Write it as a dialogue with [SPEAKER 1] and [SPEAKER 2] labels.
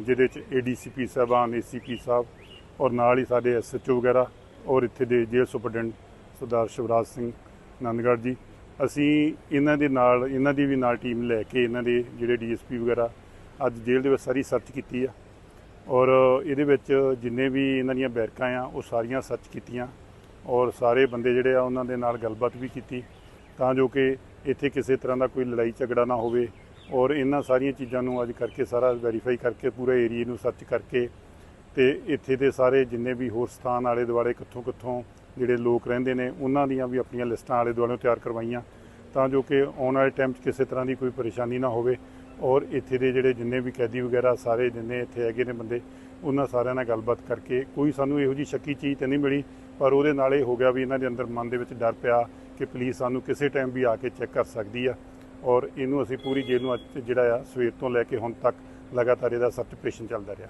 [SPEAKER 1] ਜਿਹਦੇ ਚ ਏਡੀਸੀਪੀ ਸਾਹਿਬਾਨ ਏਸੀਪੀ ਸਾਹਿਬ ਔਰ ਨਾਲ ਹੀ ਸਾਡੇ ਐਸਐਚਓ ਵਗੈਰਾ ਔਰ ਇੱਥੇ ਦੇ ਜੇਲ੍ਹ ਸੁਪਰਡੈਂਟ ਸਰਦਾਰ ਸ਼ਿਵਰਾਜ ਸਿੰਘ ਨੰਦਗੜ੍ਹ ਜੀ। ਅਸੀਂ ਇਹਨਾਂ ਦੇ ਨਾਲ, ਇਹਨਾਂ ਦੀ ਵੀ ਨਾਲ ਟੀਮ ਲੈ ਕੇ ਇਹਨਾਂ ਦੇ ਜਿਹੜੇ ਡੀਐਸਪੀ ਵਗੈਰਾ ਅੱਜ ਜੇਲ੍ਹ ਦੇ ਵਿੱਚ ਸਾਰੀ ਸਰਚ ਕੀਤੀ ਆ। ਔਰ ਇਹਦੇ ਵਿੱਚ ਜਿੰਨੇ ਵੀ ਇਹਨਾਂ ਦੀਆਂ ਬੈਰਕਾਂ ਆ, ਉਹ ਸਾਰੀਆਂ ਸਰਚ ਕੀਤੀਆਂ ਔਰ ਸਾਰੇ ਬੰਦੇ ਜਿਹੜੇ ਆ ਉਹਨਾਂ ਦੇ ਨਾਲ ਗੱਲਬਾਤ ਵੀ ਕੀਤੀ ਤਾਂ ਜੋ ਕਿ ਇੱਥੇ ਕਿਸੇ ਤਰ੍ਹਾਂ ਦਾ ਕੋਈ ਲੜਾਈ ਝਗੜਾ ਨਾ ਹੋਵੇ ਔਰ ਇਹਨਾਂ ਸਾਰੀਆਂ ਚੀਜ਼ਾਂ ਨੂੰ ਅੱਜ ਕਰਕੇ ਸਾਰਾ ਵੈਰੀਫਾਈ ਕਰਕੇ, ਪੂਰੇ ਏਰੀਏ ਨੂੰ ਸਰਚ ਕਰਕੇ ਤੇ ਇੱਥੇ ਦੇ ਸਾਰੇ ਜਿੰਨੇ ਵੀ ਹੋਰ ਸਥਾਨ ਆਲੇ ਦੁਆਲੇ ਕਿੱਥੋਂ ਕਿੱਥੋਂ ਜਿਹੜੇ ਲੋਕ ਰਹਿੰਦੇ ਨੇ, ਉਹਨਾਂ ਦੀਆਂ ਵੀ ਆਪਣੀਆਂ ਲਿਸਟਾਂ ਆਲੇ ਦੁਆਲੇ ਤਿਆਰ ਕਰਵਾਈਆਂ ਤਾਂ ਜੋ ਕਿ ਆਉਣ ਵਾਲੇ ਟਾਈਮ 'ਚ ਕਿਸੇ ਤਰ੍ਹਾਂ ਦੀ ਕੋਈ ਪਰੇਸ਼ਾਨੀ ਨਾ ਹੋਵੇ ਔਰ ਇੱਥੇ ਦੇ ਜਿਹੜੇ ਜਿੰਨੇ ਵੀ ਕੈਦੀ ਵਗੈਰਾ ਸਾਰੇ ਜਿੰਨੇ ਇੱਥੇ ਹੈਗੇ ਨੇ ਬੰਦੇ, ਉਹਨਾਂ ਸਾਰਿਆਂ ਨਾਲ ਗੱਲਬਾਤ ਕਰਕੇ ਕੋਈ ਸਾਨੂੰ ਇਹੋ ਜੀ ਸ਼ੱਕੀ ਚੀਜ਼ ਤਾਂ ਨਹੀਂ ਮਿਲੀ, ਪਰ ਉਹਦੇ ਨਾਲ ਇਹ ਹੋ ਗਿਆ ਵੀ ਇਹਨਾਂ ਦੇ ਅੰਦਰ ਮਨ ਦੇ ਵਿੱਚ ਡਰ ਪਿਆ ਕਿ ਪੁਲਿਸ ਸਾਨੂੰ ਕਿਸੇ ਟਾਈਮ ਵੀ ਆ ਕੇ ਚੈੱਕ ਕਰ ਸਕਦੀ ਆ। ਔਰ ਇਹਨੂੰ ਅਸੀਂ ਪੂਰੀ ਜੇਲ੍ਹ ਨੂੰ ਅੱਜ ਜਿਹੜਾ ਆ ਸਵੇਰ ਤੋਂ ਲੈ ਕੇ ਹੁਣ ਤੱਕ ਲਗਾਤਾਰ ਇਹਦਾ ਸਰਚ ਆਪਰੇਸ਼ਨ ਚੱਲਦਾ ਰਿਹਾ।